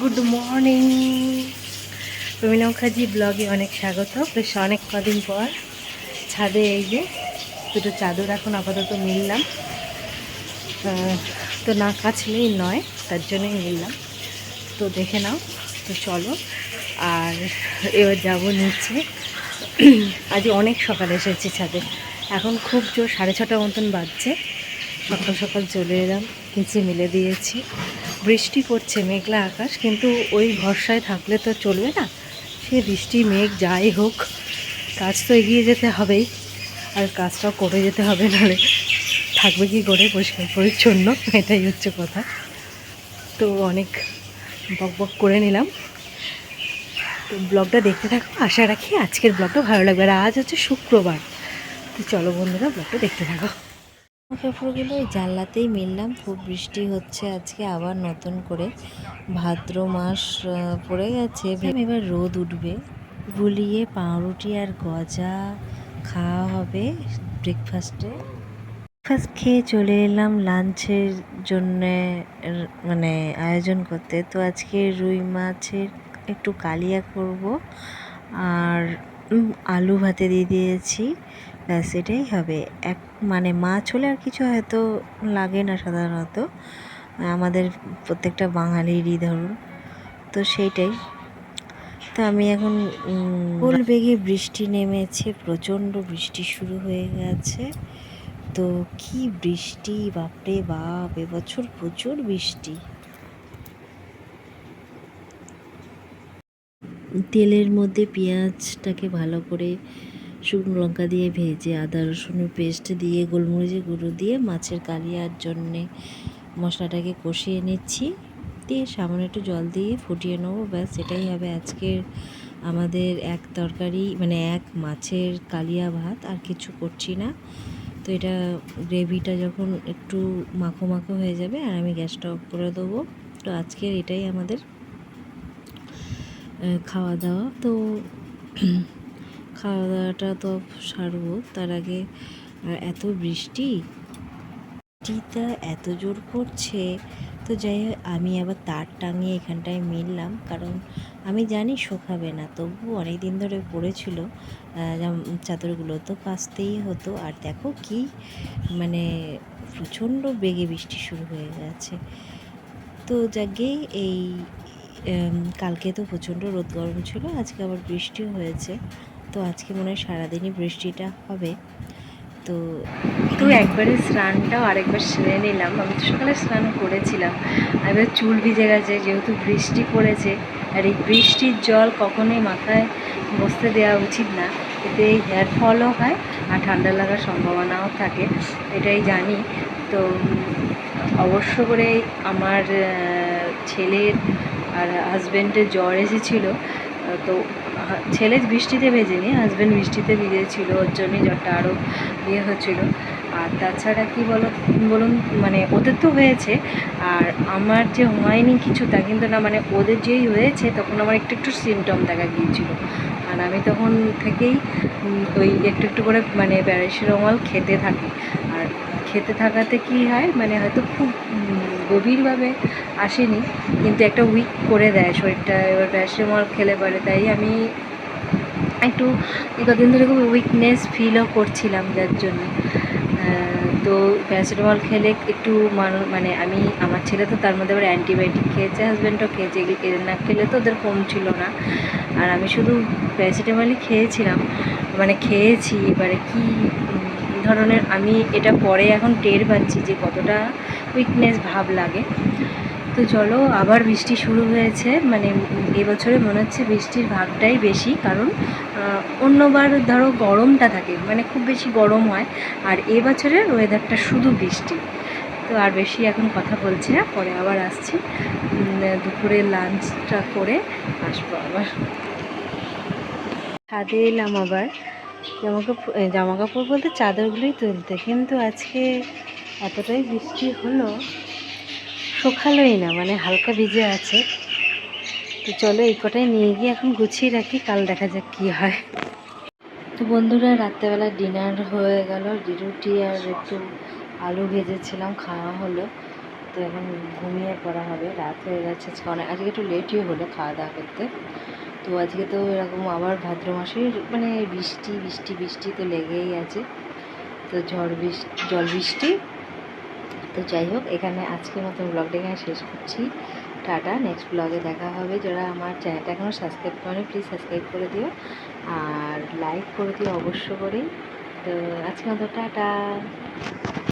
Good morning প্রমিলা মুখার্জি ব্লগে অনেক স্বাগত। বেশ অনেক কদিন পর ছাদে এই যে দুটো চাদর এখন আপাতত মিললাম। তো না কাছলেই নয়, তার জন্যই মিললাম। তো দেখে নাও, তো চলো। আর এবার যাব নিচে। আজ অনেক সকালে এসেছি ছাদে। এখন খুব জোর, সাড়ে ছটা মতন বাজছে। সকাল সকাল চলে এলাম, নিচে মিলে দিয়েছি। বৃষ্টি পড়ছে, মেঘলা আকাশ, কিন্তু ওই ভরসায় থাকলে তো চলবে না। সে বৃষ্টি, মেঘ, যাই হোক, কাজ তো এগিয়ে যেতে হবেই, আর কাজটাও করে যেতে হবে, নাহলে থাকবে কি করে পরিষ্কার পরিচ্ছন্ন, এটাই হচ্ছে কথা। তো অনেক বক বক করে নিলাম। তো ব্লগটা দেখতে থাকো, আশা রাখি আজকের ব্লগটা ভালো লাগবে, আর আজ হচ্ছে শুক্রবার। তো চলো বন্ধুরা, ব্লগটা দেখতে থাকো। কাপড়গুলো ওই জানলাতেই মিললাম। খুব বৃষ্টি হচ্ছে আজকে, আবার নতুন করে। ভাদ্র মাস পড়ে গেছে। এবার রোদ উঠবে। গুলিয়ে পাউরুটি আর গজা খাওয়া হবে ব্রেকফাস্টে ব্রেকফাস্ট খেয়ে চলে এলাম লাঞ্চের জন্যে মানে আয়োজন করতে। তো আজকে রুই মাছের একটু কালিয়া করব। আর আলু ভাতে দিয়ে দিয়েছি। ব্যাস, এটাই হবে। এক মানে মাছ হলে আর কিছু হয়তো লাগে না সাধারণত। আমাদের প্রত্যেকটা বাঙালিরই ধরুন। তো সেইটাই। তো আমি এখন ফুল বেগে বৃষ্টি নেমেছে, প্রচণ্ড বৃষ্টি শুরু হয়ে গেছে। তো কি বৃষ্টি, বাপরে বাপ, এবছর প্রচুর বৃষ্টি। তেলের মধ্যে পেঁয়াজটাকে ভালো করে শুকনো লঙ্কা দিয়ে ভেজে, আদা রসুনের পেস্ট দিয়ে, গোলমরিচের গুঁড়ো দিয়ে মাছের কালিয়ার জন্যে মশলাটাকে কষিয়ে নিচ্ছি। দিয়ে সামান্য একটু জল দিয়ে ফুটিয়ে নেব, ব্যাস সেটাই হবে আজকের আমাদের এক তরকারি মানে এক মাছের কালিয়া ভাত, আর কিছু করছি না। তো এটা গ্রেভিটা যখন একটু মাখো মাখো হয়ে যাবে, আর আমি গ্যাসটা অফ করে দেবো। তো আজকের এটাই আমাদের খাওয়া দাওয়া তো খাওয়া দাওয়াটা তো সারবো। তার আগে এত বৃষ্টি? বৃষ্টিটা এত জোর পড়ছে। তো যাই হোক, আমি আবার তার টাঙিয়ে এখানটায় মিললাম। কারণ আমি জানি শোকাবে না। তবু অনেক দিন ধরে পড়েছিল। চাদরগুলো তো কাচতেই হতো। আর দেখো কি মানে প্রচণ্ড বেগে বৃষ্টি শুরু হয়ে গেছে। তো যাকে এই কালকে তো প্রচণ্ড রোদ গরম ছিল, আজকে আবার বৃষ্টিও হয়েছে। তো আজকে মনে হয় সারাদিনই বৃষ্টিটা হবে। তো তো একবারে স্নানটাও আরেকবার সেরে নিলাম। আমি তো সকালে স্নান করেছিলাম। এবার চুল ভিজে গেছে, যেহেতু বৃষ্টি পড়েছে, আর এই বৃষ্টির জল কখনোই মাথায় বসতে দেওয়া উচিত না। এতে হেয়ার ফলও হয়, আর ঠান্ডা লাগার সম্ভাবনাও থাকে, এটাই জানি। তো অবশ্য করে আমার ছেলের আর হাজব্যান্ডের জ্বর এসেছিল, তো ছেলে বৃষ্টিতে ভেজেনি হাজব্যান্ড বৃষ্টিতে ভিজেছিল, ওর জন্যই জ্বরটা আরও ইয়ে হচ্ছিল। আর তাছাড়া কি বলো, বলুন মানে ওদের তো হয়েছে, আর আমার যে হয়নি কিছু তা কিন্তু না মানে ওদের যেই হয়েছে তখন আমার একটু একটু সিমটম দেখা গিয়েছিল। আর আমি তখন থেকেই ওই একটু একটু করে মানে প্যারাসিটামল খেতে থাকি। আর খেতে থাকাতে কি হয় মানে হয়তো খুব গভীরভাবে আসেনি, কিন্তু একটা উইক করে দেয় শরীরটা, এবার প্যারাসিটামল খেলে পরে। তাই আমি একটু কদিন ধরে খুব উইকনেস ফিলও করছিলাম যার জন্য। তো প্যারাসিটামল খেলে একটু মানু- মানে আমি, আমার ছেলে তো তার মধ্যে আবার অ্যান্টিবায়োটিক খেয়েছে হাজব্যান্ডও খেয়েছে, এগুলো না খেলে তো ওদের কম ছিল না। আর আমি শুধু প্যারাসিটামলই খেয়েছিলাম মানে খেয়েছি, এবারে কি ধরনের আমি এটা পরে এখন টের পাচ্ছি যে কতটা উইকনেস ভাব লাগে। তো চলো, আবার বৃষ্টি শুরু হয়েছে। মানে এবছরে মনে হচ্ছে বৃষ্টির ভাগটাই বেশি, কারণ অন্যবার ধরো গরমটা থাকে মানে খুব বেশি গরম হয়, আর এবছরের ওয়েদারটা শুধু বৃষ্টি। তো আর বেশি এখন কথা বলছি না, পরে আবার আসছি। দুপুরে লাঞ্চটা করে আসব আবার। ছাদে এলাম আবার। জামা কাপড় জামা কাপড় বলতে চাদরগুলোই তুলতে, কিন্তু আজকে এতটাই বৃষ্টি হলো, শোকালোই না মানে হালকা ভিজে আছে। তো চলো এই কটাই নিয়ে গিয়ে এখন গুছিয়ে রাখি, কাল দেখা যাক কী হয়। তো বন্ধুরা, রাত্রেবেলা ডিনার হয়ে গেল, রুটি আর একটু আলু ভেজেছিলাম, খাওয়া হলো। তো এখন ঘুমিয়ে পড়া হবে, রাত হয়ে গেছে অনেক আজকে একটু লেটই হলো খাওয়া দাওয়া করতে। তো আজকে তো এরকম আবার ভাদ্র মাসের মানে বৃষ্টি বৃষ্টি বৃষ্টি তো লেগেই আছে। তো ঝড় বৃষ্টি জল বৃষ্টি তো যাই হোক, এখানে আজকের মতন ব্লগটা এখানে শেষ করছি। টাটা নেক্সট ব্লগে দেখা হবে। যারা আমার চ্যানেলটা এখনও সাবস্ক্রাইব করেনি প্লিজ সাবস্ক্রাইব করে দিও। আর লাইক করে দিও অবশ্য করেই। তো আজকে মতো টাটা।